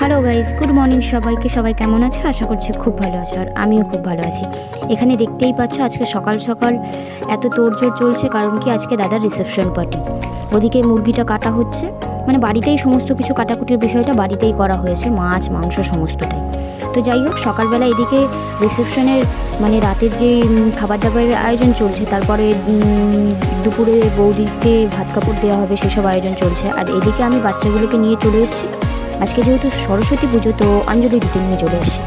Hello guys good morning সবাইকে। সবাই কেমন আছো? আশা করছি খুব ভালো আছো আর আমিও খুব ভালো আছি। এখানে দেখতেই পাচ্ছ আজকে সকাল সকাল এত তোড়জোড় চলছে, কারণ কি আজকে দাদার রিসেপশন পার্টি ওদিকে মুরগিটা কাটা হচ্ছে। মানে বাড়িতেই সমস্ত কিছু কাটাকুটির বিষয়টা বাড়িতেই করা হয়েছে, মাছ, মাংস সমস্তটাই। তো যাই হোক, সকালবেলা এদিকে রিসেপশনের মানে রাতের যে খাবার দাবারের আয়োজন চলছে, তারপরে দুপুরে বৌদিকে ভাত কাপড় দেওয়া হবে, সেসব আয়োজন চলছে। আর এদিকে আমি বাচ্চাগুলোকে নিয়ে চলে এসেছি। আজকে যেহেতু সরস্বতী পুজো, তো অঞ্জলি দিতে নিয়ে চলে এসেছি।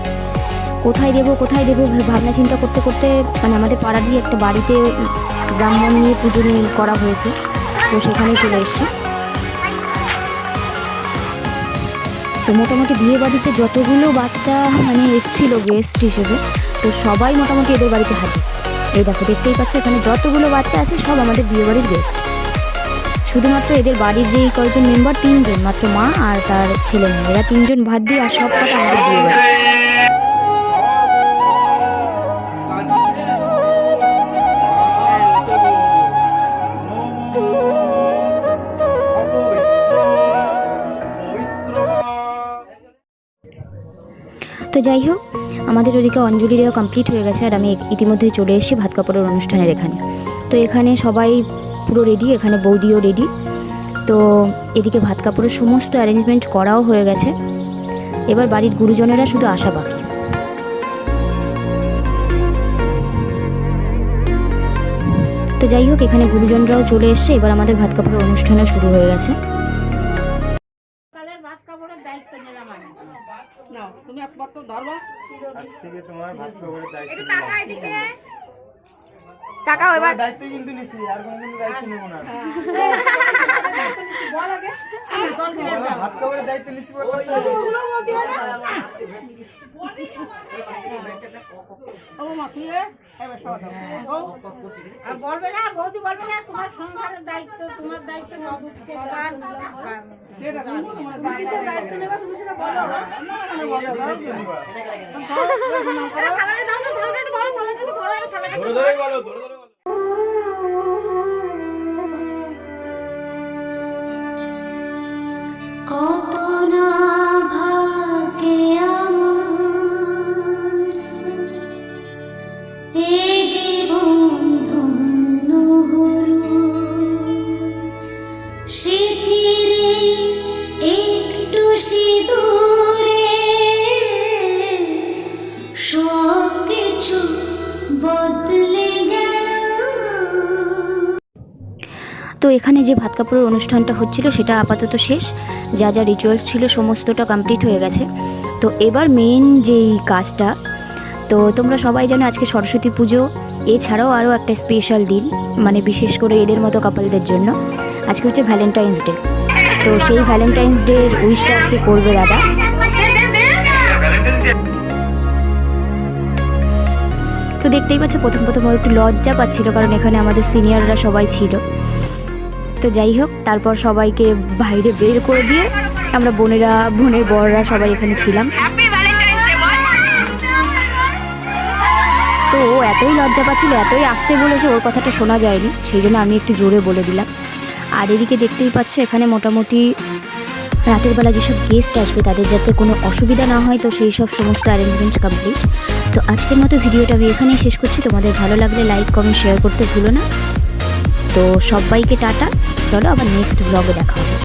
কোথায় দেবো কোথায় দেবো ভাবনা চিন্তা করতে করতে মানে আমাদের পাড়ারই একটা বাড়িতে ব্রাহ্মণ নিয়ে পুজো নিয়ে করা হয়েছে, তো সেখানেই চলে এসেছি। তো মোটামুটি বিয়ে বাড়িতে যতগুলো বাচ্চা মানে এসছিল গেস্ট হিসেবে, তো সবাই মোটামুটি এদের বাড়িতে হাজির। এই দেখো, দেখতেই পাচ্ছ, এখানে যতগুলো বাচ্চা আছে, সব আমাদের বিয়ে বাড়ির গেস্ট শুধুমাত্র এদের বাড়ির যেই কয়েকজন মেম্বার তিনজন, মাত্র মা আর তার ছেলে মেয়ে। এরা তিনজন ভাত দিয়ে আর সব কটা আমাদের বাড়ি। তো যাই হোক, আমাদের ওদিকে অঞ্জলি দেওয়া কমপ্লিট হয়ে গেছে আর আমি ইতিমধ্যেই চলে এসেছি ভাত কাপড়ের অনুষ্ঠানের এখানে। তো এখানে সবাই পুরো রেডি এখানে বৌদিও রেডি তো এদিকে ভাত কাপড়ের সমস্ত অ্যারেঞ্জমেন্ট করাও হয়ে গেছে। এবার বাড়ির গুরুজনেরা শুধু আসা বাকি। তো যাই হোক এখানে গুরুজনরাও চলে এসছে। এবার আমাদের ভাত কাপড়ের অনুষ্ঠানও শুরু হয়ে গেছে। কাপড়ের তুমি একমাত্র ধরবা। আজ থেকে তোমার ভাত খাবারের দায়িত্ব নিলাম। টাকাও দায়িত্ব কিন্তু নিছি আর কোনোদিন দায়িত্ব নেব না বল আগে তোমার ভাত খাবারের দায়িত্ব নিছি বললাম তো। ও মা তুই এবার সবাই দাও। ও, আর বলবে না বৌদি বলবে না তোমার সংসারের দায়িত্ব তোমার দায়িত্ব সবার সেটা তুমি কিসের দায়িত্ব নেবা তুমি সেটা বলো। ধরে ধরে বলো কত স্মৃতিরে একটু সব কিছু বদলে তো এখানে যে ভাত কাপড়ের অনুষ্ঠানটা হচ্ছিল, সেটা আপাতত শেষ। যা যা রিচুয়ালস ছিল, সমস্তটা কমপ্লিট হয়ে গেছে। তো এবার মেন যেই কাজটা, তো তোমরা সবাই জানো আজকে সরস্বতী পুজো। এছাড়াও আরও একটা স্পেশাল দিন মানে বিশেষ করে এদের মতো কাপলদের জন্য। আজকে হচ্ছে ভ্যালেন্টাইন্স ডে তো সেই ভ্যালেন্টাইন্স ডের উইশটা আজকে করবে দাদা। তো দেখতেই পাচ্ছ, প্রথম প্রথম একটু লজ্জা পাচ্ছিল, কারণ এখানে আমাদের সিনিয়ররা সবাই ছিল। তো যাই হোক তারপর সবাইকে বাইরে বের করে দিয়ে আমরা বোনেরা বোনের বড়রা সবাই এখানে ছিলাম। তো ও এতই লজ্জা পাচ্ছিল এতই আসতে বলেছে ওর কথাটা শোনা যায়নি। সেই জন্য আমি একটু জোরে বলে দিলাম। আর এদিকে দেখতেই পাচ্ছ এখানে মোটামুটি রাতের বেলা যেসব গেস্ট আসবে তাদের যাতে কোনো অসুবিধা না হয় তো সেই সব সমস্ত অ্যারেঞ্জমেন্ট কমপ্লিট তো আজকের মতো ভিডিওটা আমি এখানেই শেষ করছি। তোমাদের ভালো লাগলে লাইক কমেন্ট শেয়ার করতে ভুলো না। তো সবাইকে টাটা। চলো আবার নেক্সট ব্লগে দেখা